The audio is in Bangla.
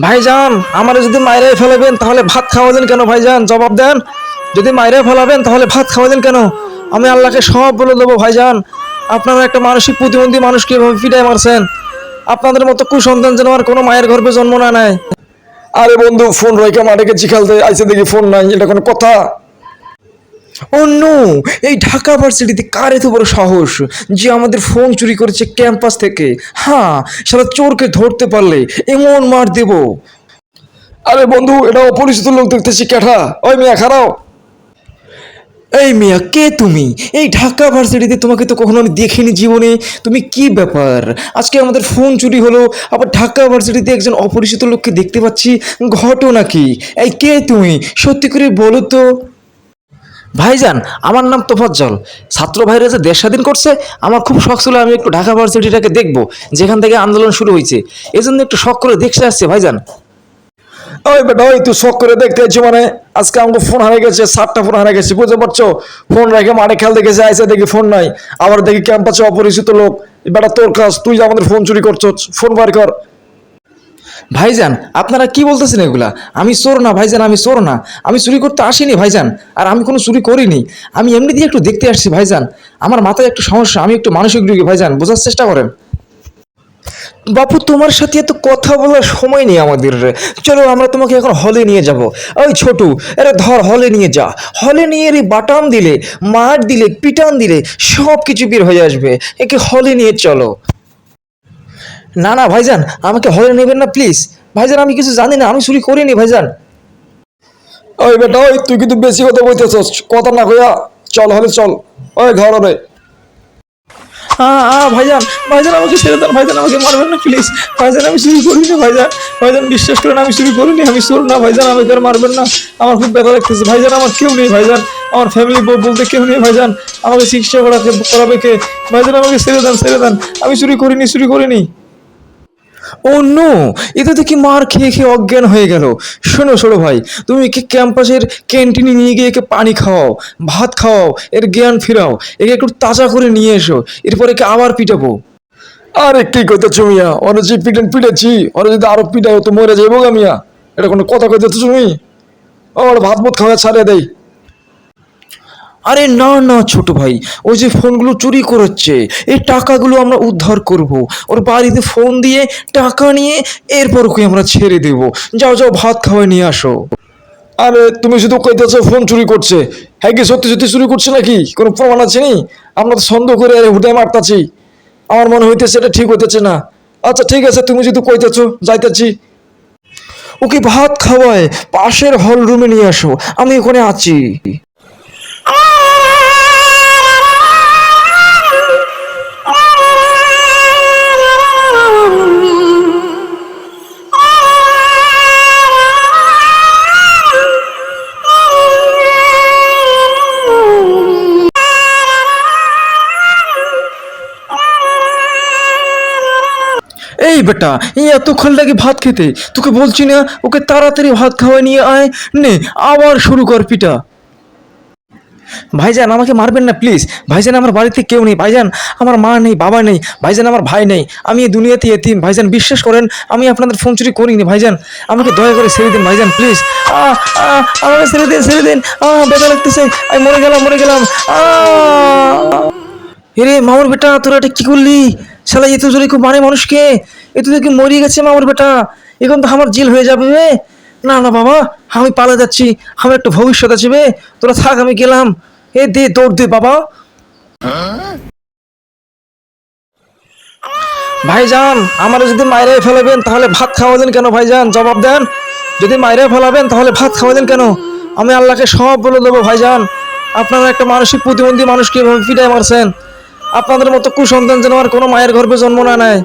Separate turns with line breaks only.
ভাইজান, আমার যদি মাইরাই ফেলাবেন, তাহলে ভাত খাওয়া খাওয়ালেন কেন ভাইজান? জবাব দেন, যদি মাইরাই ফেলাবেন, তাহলে ভাত খাওয়া খাওয়ালেন কেন? আমি আল্লাহকে সব বলে দেবো ভাইজান। আপনারা একটা মানসিক প্রতিবন্ধী মানুষকে এভাবে পিটাই মারছেন? আপনাদের মতো কুসন্তান যেন আর কোনো মায়ের গর্ভে জন্ম না নেয়।
আরে বন্ধু, ফোন রয়েকে মাঠে গেছি খেলতে আইসে দেখি ফোন নাই, এটা কোনো কথা?
অন্য এই ঢাকা ভার্সিটিতে কার এত বড় সাহস যে আমাদের ফোন চুরি করেছে ক্যাম্পাস থেকে? হ্যাঁ সারা চোরকে ধরতে পারলে এমন মার দেবো।
আরে বন্ধু এটা অপরিচিত লোক দেখতেছি, ক্যাঠা। ওই মিয়া খারাও
এই মিয়া, কে তুমি? এই ঢাকা ভার্সিটিতে তোমাকে তো কখনো আমি দেখিনি জীবনে। তুমি কি ব্যাপার? আজকে আমাদের ফোন চুরি হলো, আবার ঢাকা ভার্সিটিতে একজন অপরিচিত লোককে দেখতে পাচ্ছি। ঘটনা কি? এই কে তুমি? সত্যি করে বলো তো। ভাইজান, আমার নাম তোফাজ্জল। ছাত্র ভাইরা যে দেশ স্বাধীন করছে, আমার খুব শখ ছিল আমি একটু ঢাকা ভার্সিটিটাকে দেখব, যেখান থেকে আন্দোলন শুরু হয়েছে। এই জন্য একটু শখ করে দেখতে আসছে, ভাইজান।
ওই বেটা, ওই তুই শখ করে দেখতে আছি মানে? আজকে আমাকে ফোন হারিয়ে গেছে, সাতটা ফোন হারে গেছে, বুঝতে পারছ? ফোন রেখে মাঠে খেলতে গেছে, আইসে দেখি ফোন নাই। আবার দেখি ক্যাম্পাসে অপরিচিত লোক। বেটা, তোর কাজ, তুই আমাদের ফোন চুরি করছ ফোন বার কর।
ভাইজান, আপনারা কি বলতেছেন এগুলা? আমি চোর না, ভাইজান, আমি চোর না। আমি চুরি করতে আসিনি, ভাইজান, আর আমি কোনো চুরি করিনি। আমি এমনি দিয়ে একটু দেখতে আসছি, ভাইজান। আমার মাথায় একটু সমস্যা, আমি একটু মানসিক রোগী, ভাইজান, বোঝার চেষ্টা করেন। বাপু, তোমার সাথে এত কথা বলার সময় নেই আমাদের চলো, আমরা তোমাকে এখন হলে নিয়ে যাব। ওই ছোটু, এরা ধর, হলে নিয়ে যা। হলে নিয়ে এর বাটাম দিলে মার দিলে, পিটান দিলে সব কিছু বের হয়ে আসবে। একে হলে নিয়ে চলো। না না ভাইজান আমাকে হলে নেবেন না প্লিজ ভাইজান আমি কিছু জানি না আমি চুরি করিনি ভাইজান।
ওই বেটা ওই তুই কিন্তু বেশি কথা বলতেছস। কথা না কইয়া চল হলে চল। ওই ঘর রে
ভাইজান ভাইজান আমাকে ছেড়ে দেন ভাইজান আমাকে মারবেন না প্লিজ ভাইজান আমি চুরি করিনি ভাইজান। ভাইজান বিশ্বাস করেন আমি চুরি করিনি আমি চোর না ভাইজান আমাকে আর মারবেন না। আমার খুব ব্যথা লাগতেছে। ভাইজান আমার কেউ নেই ভাইজান। আমার ফ্যামিলি বলতে কেউ নেই ভাইজান। আমাকে চিকিৎসা করাকে করাবে কে? ভাইজান আমাকে ছেড়ে দেন ছেড়ে দেন। আমি চুরি করিনি চুরি করিনি। ও নো এটা দেখি মার খেয়ে খেয়ে অজ্ঞান হয়ে গেল। শোনো শোনো ভাই, তুমি একে ক্যাম্পাসের ক্যান্টিনে নিয়ে গিয়ে একে পানি খাওয়াও, ভাত খাওয়াও, এর জ্ঞান ফিরাও, একে একটু তাজা করে নিয়ে এসো, এরপর একে আবার পিটাবো।
আরে কি কইতেছো মিয়া? ওরা যে পিটেন পিটেছি ওরা যদি আরও পিটাও তো মরে যাব গা মিয়া। এটা কোনো কথা কইতেছো তুমি? ওর ভাত ভাত খাওয়া ছাড়িয়ে দেয়
আরে না না, ছোট ভাই, ওই যে ফোনগুলো চুরি করেছে, এই টাকাগুলো আমরা উদ্ধার করব। ওর বাড়িতে ফোন দিয়ে টাকা নিয়ে এরপর ওকে আমরা ছেড়ে দেব। যাও যাও, ভাত খাওয়াই নিয়ে আসো।
আরে, তুমি শুধু কইতেছো ফোন চুরি করছে। হ্যাঁ কি সত্যি সত্যি চুরি করছে নাকি? কোনো প্রমাণ আছে নি? আমরা তো সন্দেহ করে আরে হুদায় মারতাছি। আমার মনে হইতেছে এটা ঠিক হইতেছে না। আচ্ছা ঠিক আছে, তুমি যদি কইতেছো, যাইতেছি।
ওকে ভাত খাওয়ায় পাশের হল রুমে নিয়ে আসো। আমি ওখানে আছি। এই বেটা, এই এতক্ষণ লাগে ভাত খেতে। তোকে বলছি না, ওকে তাড়াতাড়ি ভাত খাওয়াই নিয়ে আয়। নে, আবার শুরু কর পিটা ভাইজান, আমাকে মারবেন না প্লিজ ভাইজান, আমার বাড়িতে কেউ নেই। ভাইজান, আমার মা নেই, বাবা নেই। ভাইজান, আমার ভাই নেই। আমি এই দুনিয়াতে এতিম। ভাইজান, বিশ্বাস করেন, আমি আপনাদের ফোন চুরি করিনি, ভাইজান। আমাকে দয়া করে ছেড়ে দিন, ভাইজান প্লিজ আমাকে ছেড়ে দিন ছেড়ে দিন। ব্যথা লাগতেছে। আমি মরে গেলাম মরে গেলাম। এরে, মামুর বেটা, তোরা এটা কি করলি? শালা, এত জোরে খুব মানে মানুষকে? এত দেখি মরিয়ে গেছে মামুর বেটা। এখন তো আমার জেল হয়ে যাবে। বে না না, বাবা, আমি পালা যাচ্ছি। আমার একটা ভবিষ্যৎ আছে বে। তোরা থাক, আমি গেলাম। এ, দে, দৌড় দে, বাবা। ভাইজান, আমার যদি মাইরে ফেলাবেন, তাহলে ভাত খাওয়ালেন কেন ভাইজান? জবাব দেন। যদি মাইরে ফেলাবেন, তাহলে ভাত খাওয়ালেন কেন? আমি আল্লাহকে সব বলে দেবো ভাইজান। আপনারা একটা মানসিক প্রতিবন্ধী মানুষকে এভাবে পিটাই মারছেন। আপনাদের মতো কুসন্তান যেন আর কোনো মায়ের গর্ভে জন্ম না নেয়